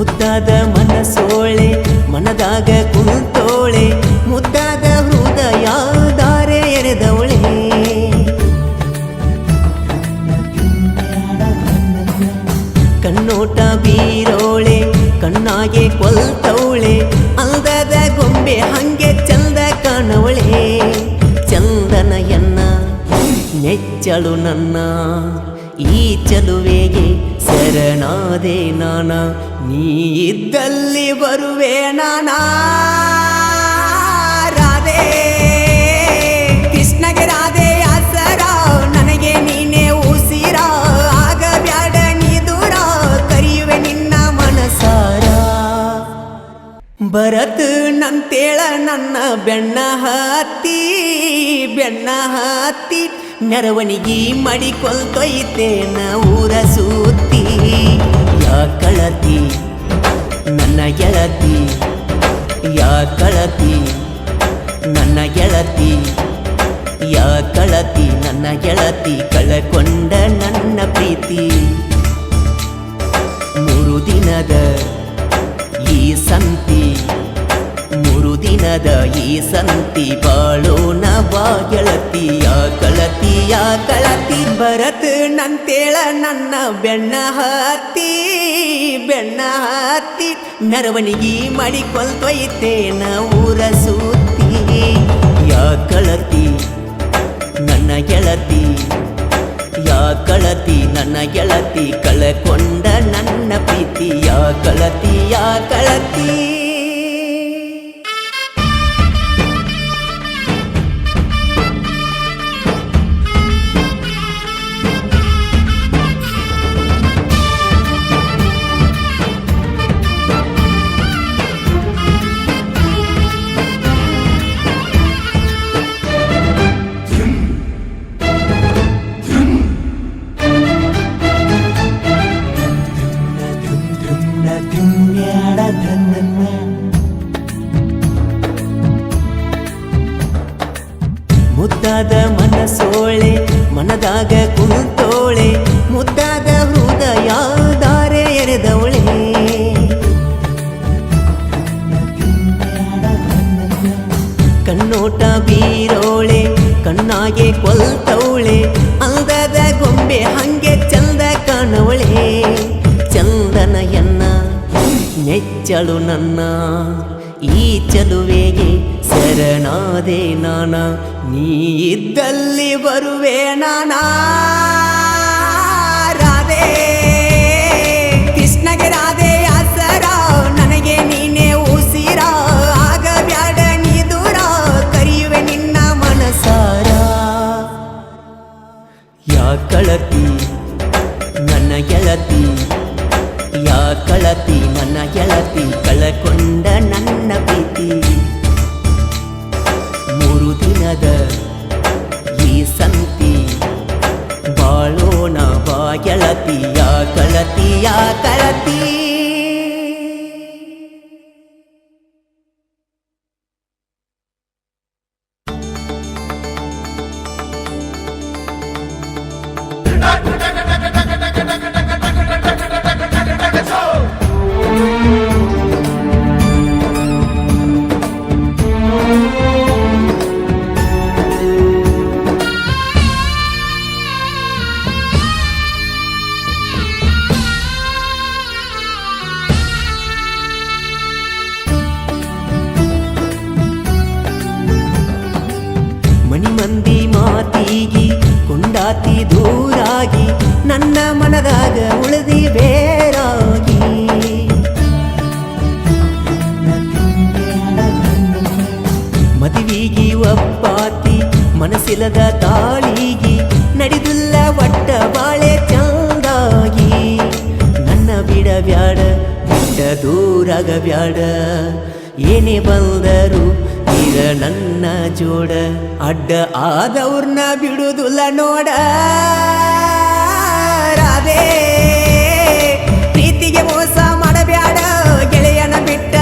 ಮುದ್ದಾದ ಮನಸೋಳೆ, ಮನದಾಗ ಕುಂತೋಳೆ ಮುದ್ದಾದ ಹೃದಯ ದಾರೆ ಎರೆದವಳೆ. ಕಣ್ಣೋಟ ಬೀರೋಳೆ, ಕಣ್ಣಾಗೆ ಕೊಲ್ತವಳೆ ಅಲ್ದಾದ ಗೊಂಬೆ ಹಂಗೆ ನೆಚ್ಚಳು ನನ್ನ ಈ ಚಲುವೆಗೆ ಶರಣಾದೆ ನಾನ, ನೀ ಇದ್ದಲ್ಲಿ ಬರುವೆ ನಾನ. ರಾಧೆ, ಕೃಷ್ಣಗೆ ರಾಧೆ ಆಸರ, ನನಗೆ ನೀನೇ ಉಸಿರ, ಆಗ ಬ್ಯಾಡ ನೀ ದೂರ, ಕರೆಯುವೆ ನಿನ್ನ ಮನಸಾರ. ಬರತ್ ನಂತೇಳ ನನ್ನ ಬೆಣ್ಣ ಹತ್ತಿ ಬೆಣ್ಣ ಹತ್ತಿ ಮೆರವಣಿಗೆ ಮಡಿಕೊಲ್ತೊಯ್ತೇನ ಊರ ಸೂತಿ ಯಾ ಕಳತಿ? ನನ್ನ ಗೆಳತಿ? ಯಾ ಕಳತಿ? ನನ್ನ ಗೆಳತಿ? ಯಾ ಕಳತಿ? ನನ್ನ ಗೆಳತಿ ಕಳಕೊಂಡ ನನ್ನ ಪ್ರೀತಿ. ಮೂರು ದಿನದ ಈ ಸಂತಿ ದಿನದ ಈ ಸಂತಿ ಬಾಳೋಣ ಬಾ ಗೆಳತಿಯ ಕಳತಿಯ ಕಳತಿ ಬರತ್ ನಂತೇಳ ನನ್ನ ಬೆಣ್ಣ ಹತ್ತಿ ಬೆಣ್ಣ ಹತ್ತಿ ಮೆರವಣಿಗೆ ಮಾಡಿಕೊಲ್ತೊಯ್ತೇನ ಊರ ಸುತ್ತಿ. ಯಾ ಕಳತಿ, ನನ್ನ ಗೆಳತಿ, ಯಾ ಕಳತಿ, ನನ್ನ ಗೆಳತಿ ಕಳಕೊಂಡ ನನ್ನ ಪ್ರೀತಿ. ಯಾ ಕಳತಿ ಯಾ ಕಳತಿ. ಮನದಾಗ ಕುಂತೋಳೆ ಮುದ್ದಾದ ಹೃದಯ ದಾರೆ ಎರೆದವಳೆ. ಕಣ್ಣೋಟ ಬೀರೋಳೆ, ಕಣ್ಣಾಗೆ ಕೊಲ್ತವಳೆ ಅಂದದ ಗೊಂಬೆ ಹಂಗೆ ಚಂದ ಕಾಣವಳೆ. ಚಂದನಯನ್ನ ನೆಚ್ಚಳು ನನ್ನ, ಈ ಚಲುವೆಗೆ ಶರಣಾದೆ ನಾನ, ನೀ ಇದ್ದಲ್ಲಿ ಬರುವೆ ನಾನಾ. ರಾಧೆ, ಕೃಷ್ಣಗೆ ರಾಧೆ ಆಸರ, ನನಗೆ ನೀನೇ ಉಸಿರ. ಆಗ ಬ್ಯಾಡ ನೀ ದೂರ, ಕರೆಯುವೆ ನಿನ್ನ ಮನಸಾರ. ಯಾ ಕಳತಿ, ನನ್ನ ಗೆಳತಿ, ಯಾ ಕಳತಿ, ನನ್ನ ಗೆಳತಿ ಕಳಕೊಂಡ ಮಂದಿ ಮಾತಿಗಿ ಕೊಂಡಾತಿ ದೂರಾಗಿ ನನ್ನ ಮನದಾಗ ಉಳಿದಿ ಮನಸ್ಸಿಲ್ಲದ ತಾಳಿಗಿ ನಡೆದುಲ್ಲ ಒಟ್ಟ ಬಾಳೆ ಚಂದಾಗಿ. ನನ್ನ ಬಿಡ ಬಿಡಬ್ಯಾಡ ಬಿಟ್ಟ ದೂರಾಗ ಬ್ಯಾಡ. ಏನೇ ಬಂದರು ಇರ ನನ್ನ ಜೋಡ. ಅಡ್ಡ ಆದವ್ರನ್ನ ಬಿಡುದಿಲ್ಲ ನೋಡ. ರಾಧೆ, ಪ್ರೀತಿಗೆ ಮೋಸ ಮಾಡಬ್ಯಾಡ. ಗೆಳೆಯನ ಬಿಟ್ಟ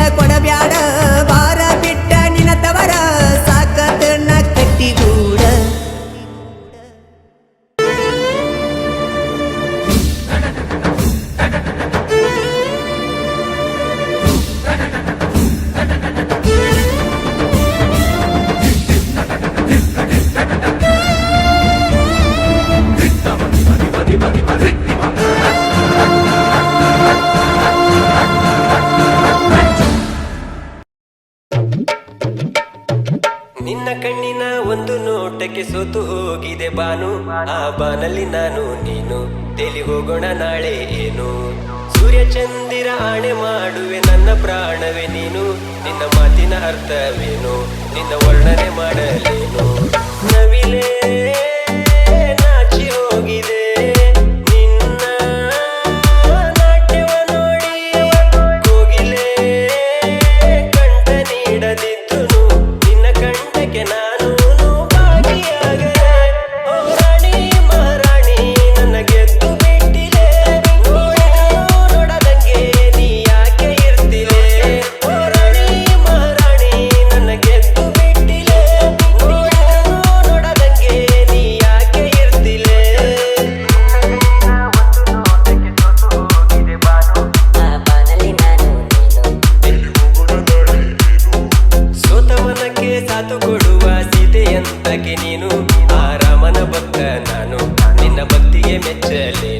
ಬಾನಲ್ಲಿ ನಾನು, ನೀನು ತೆಲಿ ಹೋಗೋಣ ನಾಳೆ ಏನು? ಸೂರ್ಯ ಚಂದಿರ ಆಣೆ ಮಾಡುವೆ, ನನ್ನ ಪ್ರಾಣವೇ ನೀನು, ನಿನ್ನ ಮಾತಿನ ಅರ್ಥವೇನು? ನಿನ್ನ ವರ್ಣನೆ ಮಾಡಲೇನು? ತಂದು ಕೊಡುವ ಸೀತೆಯಂತಗೆ ನೀನು ಆ ರಾಮನ ಭಕ್ತ ನಾನು. ನಿನ್ನ ಭಕ್ತಿಗೆ ಮೆಚ್ಚಲೇ.